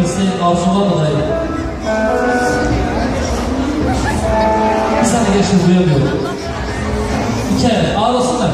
isteyen arzudan dolayı. Bir saniye geçti duyamıyorum. İki el ağlasınlar.